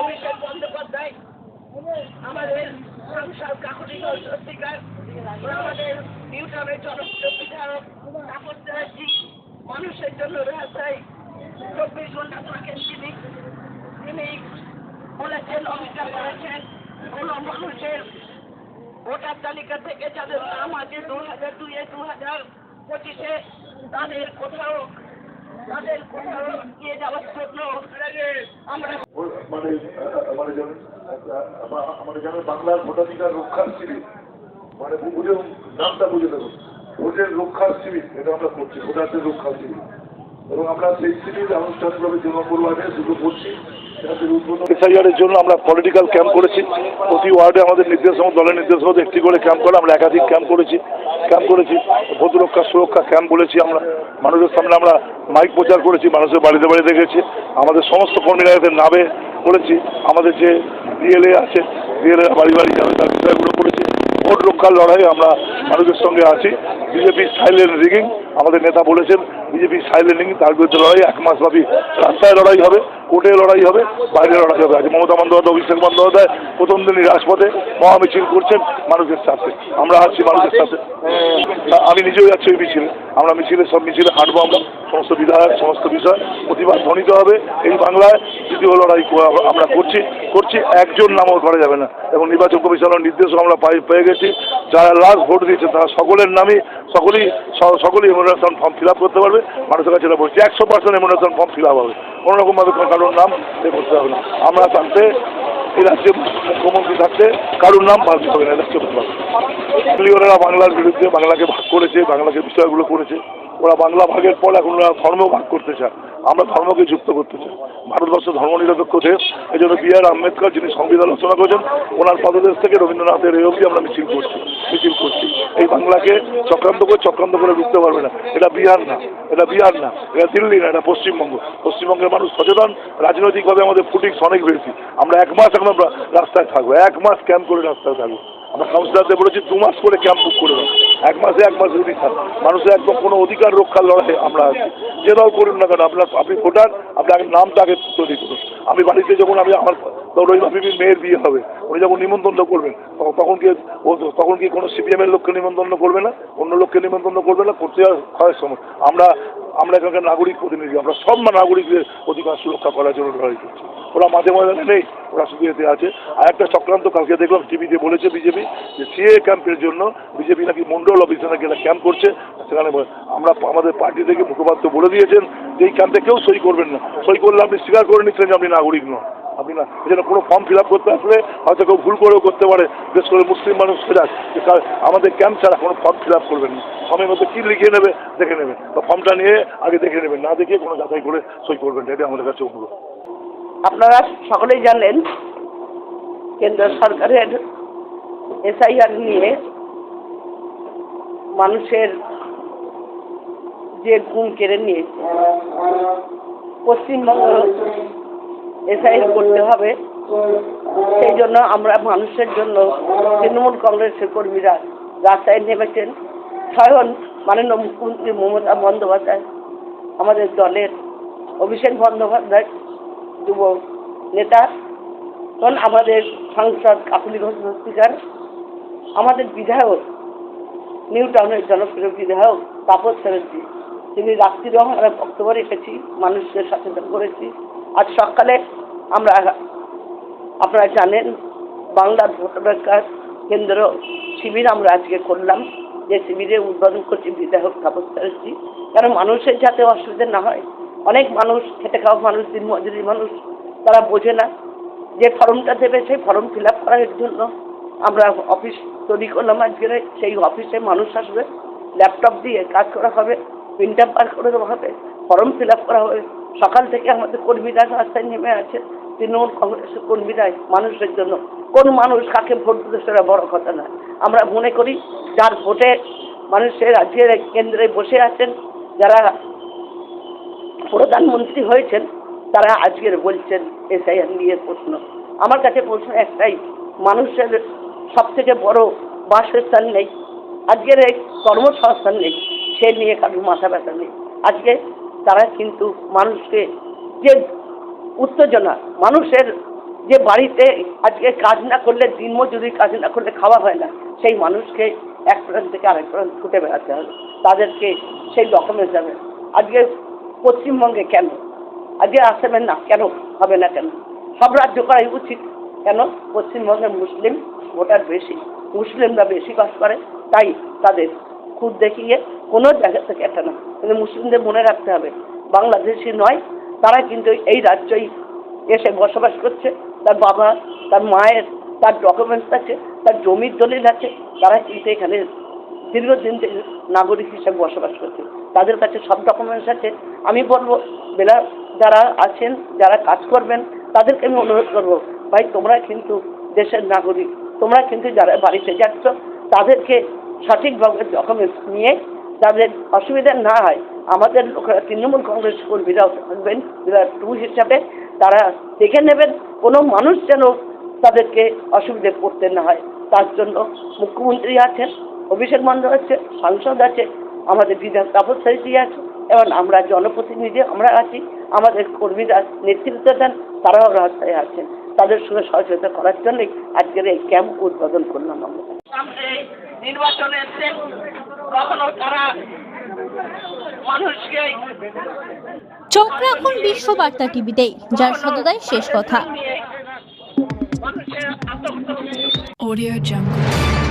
অভিষেক বন্দ্যোপাধ্যায়, আমাদের সাংসদ কাকুটি সত্যিকার আমাদের নিউটনের জনপ্রিয় বিধায়ক তাপস চ্যাটার্জি, মানুষের জন্য রাস্তায় চব্বিশ ঘণ্টা থাকেন তিনি। তিনি বলেছেন অভিযোগ করেছেন কোন মানুষের ভোটার তালিকা থেকে যাদের নাম আছে দু হাজার দুইয়ে দু হাজার পঁচিশে, তাদের কোথাও তাদের কোথাও নিয়ে যাওয়ার জন্য আমরা মানে আহ, মানে যেমন আহ, আমা- আমাদের বাংলার রক্ষার মানে বুঝে নামটা বুঝে রক্ষার এটা আমরা রক্ষার এবং আমরা সেই শিবির আনুষ্ঠানিকভাবে করব আমি যেগুলো করছি এসআইআরের জন্য আমরা পলিটিক্যাল ক্যাম্প করেছি। প্রতি ওয়ার্ডে আমাদের নির্দেশ দলের নির্দেশ মতো একটি করে ক্যাম্প করে আমরা একাধিক ক্যাম্প করেছি। ক্যাম্প করেছি ভোট রক্ষা সুরক্ষা ক্যাম্প বলেছি আমরা। মানুষের সামনে আমরা মাইক প্রচার করেছি, মানুষের বাড়িতে বাড়িতে গেছি আমাদের সমস্ত কর্মীরা এদের নামে করেছি। আমাদের যে ডিএলএ আছে ডিএলএ বাড়ি বাড়ি যাবে, তার বিষয়গুলো করেছি। ভোট রক্ষার লড়াই আমরা মানুষের সঙ্গে আছি। বিজেপি সাইলেন্ট রিগিং আমাদের নেতা বলেছেন, বিজেপি সাইলেন্ট তার বিরুদ্ধে লড়াই, এক মাসব্যাপী রাস্তায় লড়াই হবে, কোর্টে লড়াই হবে, বাইরে লড়াই হবে। আজ মমতা বন্দ্যোপাধ্যায়, অভিষেক বন্দ্যোপাধ্যায় প্রথম দিনই রাজপথে মহামিছিল করছেন মানুষের সাথে। আমরা আছি মানুষের সাথে। আমি নিজেও যাচ্ছি ওই মিছিলে। আমরা মিছিলে সব মিছিলে হাঁটবো আমরা। সমস্ত বিধায়ক, সমস্ত বিষয়, প্রতিবাদ ধ্বনিত হবে। এই বাংলায় দ্বিতীয় লড়াই আমরা করছি করছি। একজন নামও করা যাবে না। এবং নির্বাচন কমিশনের নির্দেশও আমরা পেয়ে গেছি। যারা লাস্ট ভোট দিয়েছে, তারা সকলের নামে সকলেই সকলেই এমোনেশন ফর্ম ফিল করতে পারবে। মানুষের কাছে এটা বলছি, একশো পার্সেন্ট এমোনেশন ফর্ম ফিল হবে। কোনো রকমভাবে কারোর নাম এ করতে হবে না। আমরা থাকতে, এই রাজ্যে মুখ্যমন্ত্রী থাকতে, কারোর নাম বাদ হবে না হচ্ছে বাংলার বিরুদ্ধে বাংলাকে ভাগ করেছে, বাংলাকে বিষয়গুলো করেছে। ওরা বাংলা ভাগের পর এখন ওরা ধর্ম ভাগ করতে চায়। আমরা ধর্মকে যুক্ত করতে চাই। ভারতবর্ষ ধর্ম নিরপেক্ষ দেশ এই জন্য বি আর আম্বেদকর যিনি সংবিধান রচনা করেছেন, ওনার পদদেশ থেকে রবীন্দ্রনাথের এই অবধি আমরা মিছিল করছি মিছিল করছি। এই বাংলাকে চক্রান্ত করে চক্রান্ত করে ঢুকতে পারবে না। এটা বিহার না, এটা বিহার না, এটা দিল্লি না, এটা পশ্চিমবঙ্গ। পশ্চিমবঙ্গের মানুষ সচেতন, রাজনৈতিকভাবে আমাদের ফুটিং অনেক বেশি। আমরা এক মাস এখন আমরা রাস্তায় থাকব, এক মাস ক্যাম্প করে রাস্তায় থাকব। আমরা কাউন্সিলারদের বলেছি, দু মাস করে ক্যাম্প বুক করে দাও এক মাসে এক মাসে যদি থাক, মানুষের একদম কোনো অধিকার রক্ষার লড়াই আমরা আছি। যে দল করুন না কেন, আপনার আপনি ভোটার, আপনি আগে নামটা আগে তৈরি করুন। আমি বাড়িতে যখন আমি আমার ধরো ওই মেয়ের বিয়ে হবে, উনি যখন নিমন্ত্রণ করবেন, তখন- তখন কি তখন কি কোনো সিপিএমের লোককে নিমন্ত্রণ করবে না? অন্য লোককে নিমন্ত্রণ করবে না? করতে হয় সময়। আমরা আমরা এখানকার নাগরিক প্রতিনিধি, আমরা সব নাগরিকদের অধিকার সুরক্ষা করার জন্য লড়াই করছি। ওরা মাঝে মাঝে নেই ওরা শুধু আছে। আর একটা চক্রান্ত কালকে দেখলাম টিভিতে বলেছে বিজেপি যে সিএ ক্যাম্পের জন্য বিজেপি নাকি মন্ডল অফিসে নাকি একটা ক্যাম্প করছে। সেখানে আমরা আমাদের পার্টি থেকে মুখপাত্র বলে দিয়েছেন যে এই ক্যাম্পে কেউ সই করবেন না। সই করলে আপনি স্বীকার করে নিচ্ছেন যে আপনি নাগরিক নন। আপনি না এজন্য কোনো ফর্ম ফিল আপ করতে আসলে হয়তো কেউ ভুল করেও করতে পারে। বিশেষ করে মুসলিম মানুষ সেটা, যে আমাদের ক্যাম্প ছাড়া কোনো ফর্ম ফিল আপ করবেন না। ফর্মের মধ্যে কী লিখে নেবে, দেখে নেবেন তো ফর্মটা নিয়ে আগে দেখে নেবেন, না দেখে কোনো যাচাই করে সই করবেন না। এটা আমাদের কাছে অনুরোধ। আপনারা সকলেই জানেন, কেন্দ্র সরকারের এসআইআর নিয়ে মানুষের যে ঘুম কেড়ে নিয়েছে। পশ্চিমবঙ্গ এসআইআর করতে হবে। সেই জন্য আমরা মানুষের জন্য তৃণমূল কংগ্রেসের কর্মীরা রাস্তায় নেমেছেন। স্বয়ং মাননীয় মুখ্যমন্ত্রী মমতা বন্দ্যোপাধ্যায়, আমাদের দলের অভিষেক বন্দ্যোপাধ্যায় যুব নেতা তখন আমাদের সাংসদ কাকুলি ঘোষ স্পিকার আমাদের বিধায়ক, নিউ টাউনের জনপ্রিয় বিধায়ক তাপস চ্যাটার্জি। তিনি রাত্রিরেও আমরা বক্তব্য রেখেছি, মানুষদের সচেতন করেছি। আজ সকালে আমরা আপনারা জানেন বাংলার ভোটাধিকার কেন্দ্র শিবির আমরা আজকে করলাম। যে শিবিরে উদ্বোধন করছি বিধায়ক তাপস চ্যাটার্জি। কারণ মানুষের যাতে অসুবিধা না হয় অনেক মানুষ খেটে খাওয়া মানুষ দিনমজুরি মানুষ, তারা বোঝে না যে ফর্মটা দেবে, সেই ফর্ম ফিল আপ করার জন্য আমরা অফিস তৈরি করলাম আজকে। সেই অফিসে মানুষ আসবে, ল্যাপটপ দিয়ে কাজ করা হবে প্রিন্টার বার করে দেওয়া হবে, ফর্ম ফিল আপ করা হবে। সকাল থেকে আমাদের কর্মীরা রাস্তায় নেমে আছে। তৃণমূল কংগ্রেসের কর্মীরা মানুষের জন্য। কোন মানুষ কাকে ভোট দিতে সেটা বড় কথা না আমরা মনে করি, যার ভোটে মানুষের রাজ্যের কেন্দ্রে বসে আছেন, যারা প্রধানমন্ত্রী হয়েছেন, তারা আজকের বলছেন এসআইআর নিয়ে প্রশ্ন। আমার কাছে প্রশ্ন একটাই, মানুষের সব থেকে বড় বাসস্থান নেই, আজকের এই কর্মসংস্থান নেই, সে নিয়ে কারোর মাথা ব্যথা নেই। আজকে তারা কিন্তু মানুষকে যে উত্তেজনা, মানুষের যে বাড়িতে আজকে কাজ না করলে, দিনমজুরি কাজ না করলে খাওয়া হয় না, সেই মানুষকে এক প্রান্ত থেকে আরেক প্রান্ত ছুটে বেড়াতে হবে। তাদেরকে সেই ডকুমেন্টস যাবে। আজকে পশ্চিমবঙ্গে কেন? আজকে আসামের না কেন হবে না কেন? সব রাজ্য করাই উচিত। কেন? পশ্চিমবঙ্গে মুসলিম ভোটার বেশি। মুসলিমরা বেশি বাস করে, তাই তাদের খুদ দেখিয়ে কোনো জায়গা থেকে একটা না। কিন্তু মুসলিমদের মনে রাখতে হবে, বাংলাদেশি নয়, তারা কিন্তু এই রাজ্যই এসে বসবাস করছে। তার বাবা, তার মায়ের, তার ডকুমেন্টস আছে, তার জমির দলিল আছে। তারা কিন্তু এখানে দীর্ঘদিন নাগরিক হিসাবে বসবাস করছে, তাদের কাছে সব ডকুমেন্টস আছে। আমি বলব, বেলা যারা আছেন, যারা কাজ করবেন, তাদেরকে আমি অনুরোধ করব, ভাই, তোমরা কিন্তু দেশের নাগরিক, তোমরা কিন্তু যারা বাড়িতে যাচ্ছ, তাদেরকে সঠিকভাবে ডকুমেন্টস নিয়ে যাদের অসুবিধা না হয়, আমাদের লোকেরা তৃণমূল কংগ্রেস কর্মীরাও থাকবেন যারা টু হিসাবে। তারা দেখে নেবেন, কোনো মানুষ যেন তাদেরকে অসুবিধে পড়তে না হয়। তার জন্য মুখ্যমন্ত্রী আছেন অভিষেক বন্দ্যোপাধ্যায় আছে সাংসদ আছে আমাদের বিধান তাপস্যায়ী আছে এবং আমরা জনপ্রতিনিধি আমরা আছি আমাদের কর্মীরা নেতৃত্ব দেন তারাও রাস্তায় আছেন। তাদের সঙ্গে সহযোগিতা করার জন্যই আজকের এই ক্যাম্প উদ্বোধন করলাম আমরা। সামনে নির্বাচন এসছে কখনো তারা মানুষকে চোখ রাখুন বিশ্ব বার্তা টিভিতে যার সততাই শেষ কথা। Audio Jungle.